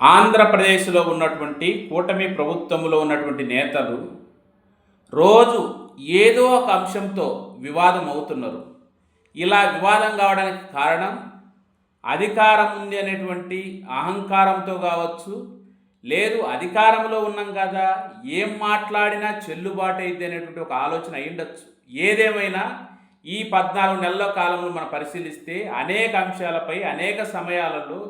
ఆంధ్రప్రదేశ్లో ఉన్నటువంటి కూటమి ప్రభుత్వంలో ఉన్నటువంటి నేతలు రోజు ఏదో ఒక అంశంతో వివాదం అవుతున్నారు. ఇలా వివాదం కావడానికి కారణం అధికారం ఉంది అనేటువంటి అహంకారంతో కావచ్చు లేదు అధికారంలో ఉన్నాం కదా ఏం మాట్లాడినా చెల్లుబాటు అయితే అనేటువంటి ఒక ఆలోచన అయ్యుండొచ్చు ఏదేమైనా ఈ పద్నాలుగు నెలల కాలంలో మనం పరిశీలిస్తే అనేక అంశాలపై అనేక సమయాలలో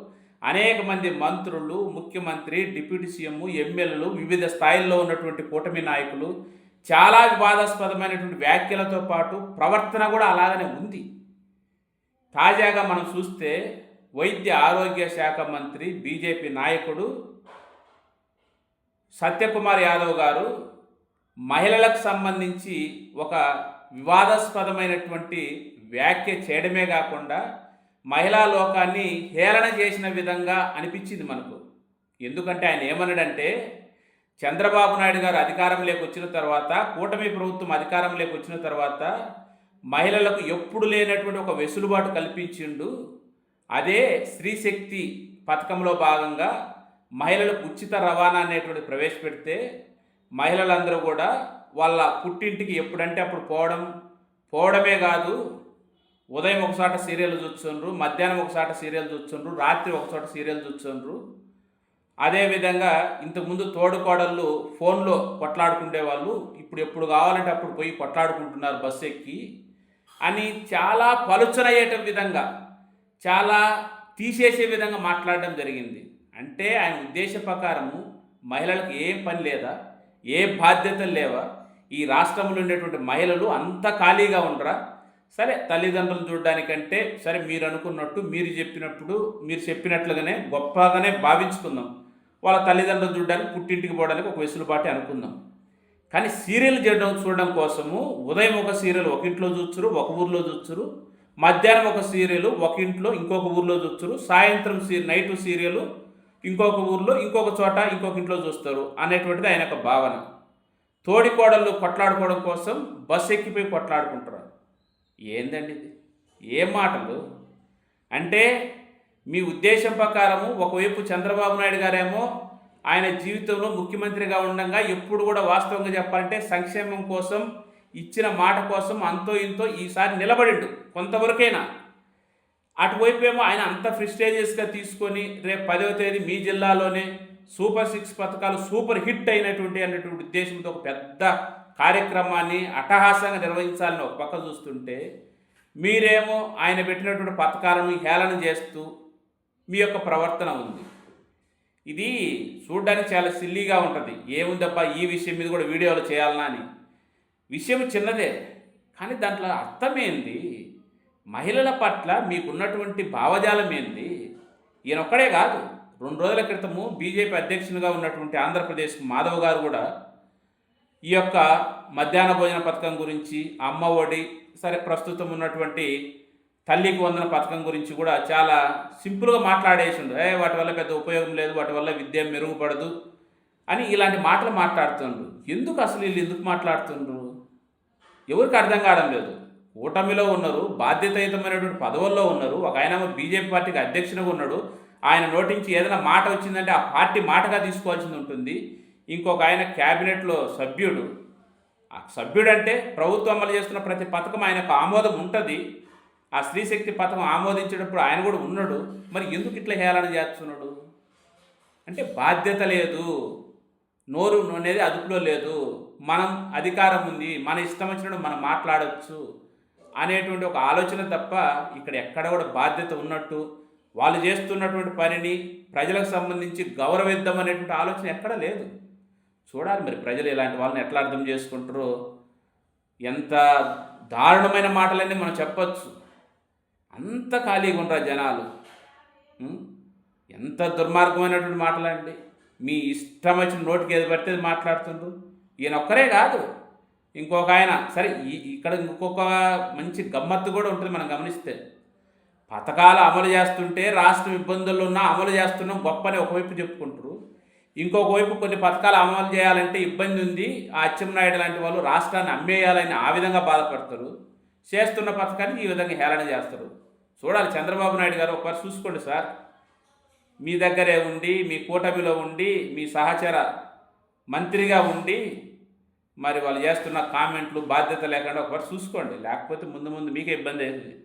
అనేక మంది మంత్రులు ముఖ్యమంత్రి డిప్యూటీ సీఎం ఎమ్మెల్యేలు వివిధ స్థాయిల్లో ఉన్నటువంటి కూటమి నాయకులు చాలా వివాదాస్పదమైనటువంటి వ్యాఖ్యలతో పాటు ప్రవర్తన కూడా అలాగనే ఉంది. తాజాగా మనం చూస్తే వైద్య ఆరోగ్య శాఖ మంత్రి బీజేపీ నాయకుడు సత్యకుమార్ యాదవ్ గారు మహిళలకు సంబంధించి ఒక వివాదాస్పదమైనటువంటి వ్యాఖ్య చేయడమే కాకుండా మహిళా లోకాన్ని హేళన చేసిన విధంగా అనిపించింది మనకు. ఎందుకంటే ఆయన ఏమన్నాడంటే చంద్రబాబు నాయుడు గారు అధికారంలోకి వచ్చిన తర్వాత కూటమి ప్రభుత్వం అధికారంలోకి వచ్చిన తర్వాత మహిళలకు ఎప్పుడు లేనటువంటి ఒక వెసులుబాటు కల్పించిండు. అదే స్త్రీశక్తి పథకంలో భాగంగా మహిళలకు ఉచిత రవాణా అనేటువంటి ప్రవేశపెడితే మహిళలందరూ కూడా వాళ్ళ పుట్టింటికి ఎప్పుడంటే అప్పుడు పోవడం పోవడమే కాదు ఉదయం ఒకసాట సీరియల్ చూస్తుండ్రు మధ్యాహ్నం ఒకసాట సీరియల్ చూస్తుండ్రు రాత్రి ఒకసాట సీరియల్ చూస్తుండ్రు. అదేవిధంగా ఇంతకుముందు తోడుకోడళ్ళు ఫోన్లో కొట్లాడుకునే వాళ్ళు ఇప్పుడు ఎప్పుడు కావాలంటే అప్పుడు పోయి కొట్లాడుకుంటున్నారు బస్సు ఎక్కి అని చాలా పలుచనయ్యేట విధంగా చాలా తీసేసే విధంగా మాట్లాడడం జరిగింది. అంటే ఆయన ఉద్దేశ ప్రకారము మహిళలకు ఏం పని లేదా ఏ బాధ్యతలు లేవా ఈ రాష్ట్రంలో ఉండేటువంటి మహిళలు అంత ఖాళీగా ఉండరా సరే తల్లిదండ్రులు చూడడానికంటే సరే మీరు అనుకున్నట్టు మీరు చెప్పినప్పుడు మీరు చెప్పినట్లుగానే గొప్పగానే భావించుకుందాం. వాళ్ళ తల్లిదండ్రులు చూడడానికి పుట్టింటికి పోవడానికి ఒక వెసులుబాటు అనుకుందాం. కానీ సీరియల్ చేయడం చూడడం కోసము ఉదయం ఒక సీరియల్ ఒక ఇంట్లో చూస్తురు ఒక ఊర్లో చూస్తురు మధ్యాహ్నం ఒక సీరియల్ ఒక ఇంట్లో ఇంకొక ఊర్లో చూస్తురు సాయంత్రం సీ నైట్ సీరియల్ ఇంకొక ఊర్లో ఇంకొక చోట ఇంకొక ఇంట్లో చూస్తారు అనేటువంటిది ఆయన యొక్క భావన. తోడికోడళ్ళు కొట్లాడుకోవడం కోసం బస్సు ఎక్కిపోయి కొట్లాడుకుంటారు. ఏందండి ఇది? ఏం మాటలు? అంటే మీ ఉద్దేశం ప్రకారము ఒకవైపు చంద్రబాబు నాయుడు గారేమో ఆయన జీవితంలో ముఖ్యమంత్రిగా ఉండగా ఎప్పుడు కూడా వాస్తవంగా చెప్పాలంటే సంక్షేమం కోసం ఇచ్చిన మాట కోసం అంతో ఇంతో ఈసారి నిలబడిండు కొంతవరకైనా. అటువైపు ఏమో ఆయన అంత ఫ్రిస్టేజియస్గా తీసుకొని రేపు పదవ తేదీ మీ జిల్లాలోనే సూపర్ సిక్స్ పథకాలు సూపర్ హిట్ అయినటువంటి అనేటువంటి ఉద్దేశంతో ఒక పెద్ద కార్యక్రమాన్ని అట్టహాసంగా నిర్వహించాలని ఒక పక్క చూస్తుంటే మీరేమో ఆయన పెట్టినటువంటి పథకాలను హేళన చేస్తూ మీ యొక్క ప్రవర్తన ఉంది. ఇది చూడడానికి చాలా సిల్లీగా ఉంటుంది. ఏముందబ్బా ఈ విషయం మీద కూడా వీడియోలు చేయాలనా అని. విషయం చిన్నదే కానీ దాంట్లో అర్థమేంది మహిళల పట్ల మీకున్నటువంటి భావజాలం ఏంది? ఈయన ఒక్కడే కాదు. రెండు రోజుల క్రితము బీజేపీ అధ్యక్షునిగా ఉన్నటువంటి ఆంధ్రప్రదేశ్ మాధవ్ గారు కూడా ఈ యొక్క మధ్యాహ్న భోజన పథకం గురించి అమ్మ ఒడి సరే ప్రస్తుతం ఉన్నటువంటి తల్లికి వందన పథకం గురించి కూడా చాలా సింపుల్గా మాట్లాడేసిండు. ఏ వాటి వల్ల పెద్ద ఉపయోగం లేదు వాటి వల్ల విద్య మెరుగుపడదు అని ఇలాంటి మాటలు మాట్లాడుతుండ్రు ఎందుకు అసలు వీళ్ళు ఎందుకు మాట్లాడుతుండ్రు? ఎవరికి అర్థం కావడం లేదు. కూటమిలో ఉన్నారు బాధ్యతయుతమైనటువంటి పదవుల్లో ఉన్నారు ఒక ఆయన బీజేపీ పార్టీకి అధ్యక్షునిగా ఉన్నాడు ఆయన నోటించి ఏదైనా మాట వచ్చిందంటే ఆ పార్టీ మాటగా తీసుకోవాల్సింది ఉంటుంది. ఇంకొక ఆయన క్యాబినెట్లో సభ్యుడు. ఆ సభ్యుడు అంటే ప్రభుత్వం అమలు చేస్తున్న ప్రతి పథకం ఆయనకు ఆమోదం ఉంటుంది. ఆ స్త్రీశక్తి పథకం ఆమోదించేటప్పుడు ఆయన కూడా ఉన్నాడు. మరి ఎందుకు ఇట్లా హేళన చేస్తున్నాడు? అంటే బాధ్యత లేదు. నోరు అనేది అదుపులో లేదు. మనం అధికారం ఉంది. మన ఇష్టం వచ్చినట్టు మనం మాట్లాడవచ్చు అనేటువంటి ఒక ఆలోచన తప్ప ఇక్కడ ఎక్కడ కూడా బాధ్యత ఉన్నట్టు వాళ్ళు చేస్తున్నటువంటి పనిని ప్రజలకు సంబంధించి గౌరవిద్దాం అనేటువంటి ఆలోచన ఎక్కడ లేదు. చూడాలి మరి ప్రజలు ఇలాంటి వాళ్ళని ఎట్లా అర్థం చేసుకుంటారో. ఎంత దారుణమైన మాటలన్నీ మనం చెప్పచ్చు. అంత ఖాళీగా ఉండరా జనాలు. ఎంత దుర్మార్గమైనటువంటి మాటలండి. మీ ఇష్టం వచ్చిన నోటికి ఏది పడితే మాట్లాడుతుండ్రు. ఈయన ఒక్కరే కాదు. ఇంకొక ఆయన. సరే ఈ- ఇక్కడ ఇంకొక మంచి గమ్మత్తు కూడా ఉంటుంది మనం గమనిస్తే. పథకాలు అమలు చేస్తుంటే రాష్ట్రం ఇబ్బందుల్లో ఉన్నా అమలు చేస్తున్నాం గొప్పని ఒకవైపు చెప్పుకుంటారు. ఇంకొక వైపు కొన్ని పథకాలు అమలు చేయాలంటే ఇబ్బంది ఉంది. ఆ అచ్చెన్నాయుడు లాంటి వాళ్ళు రాష్ట్రాన్ని అమ్మేయాలని ఆ విధంగా బాధపడతారు. చేస్తున్న పథకాన్ని ఈ విధంగా హేళన చేస్తారు. చూడాలి చంద్రబాబు నాయుడు గారు ఒకసారి చూసుకోండి సార్. మీ దగ్గరే ఉండి మీ కూటమిలో ఉండి మీ సహచర మంత్రిగా ఉండి మరి వాళ్ళు చేస్తున్న కామెంట్లు బాధ్యత లేకుండా ఒకటి చూసుకోండి. లేకపోతే ముందు ముందు మీకే ఇబ్బంది అవుతుంది.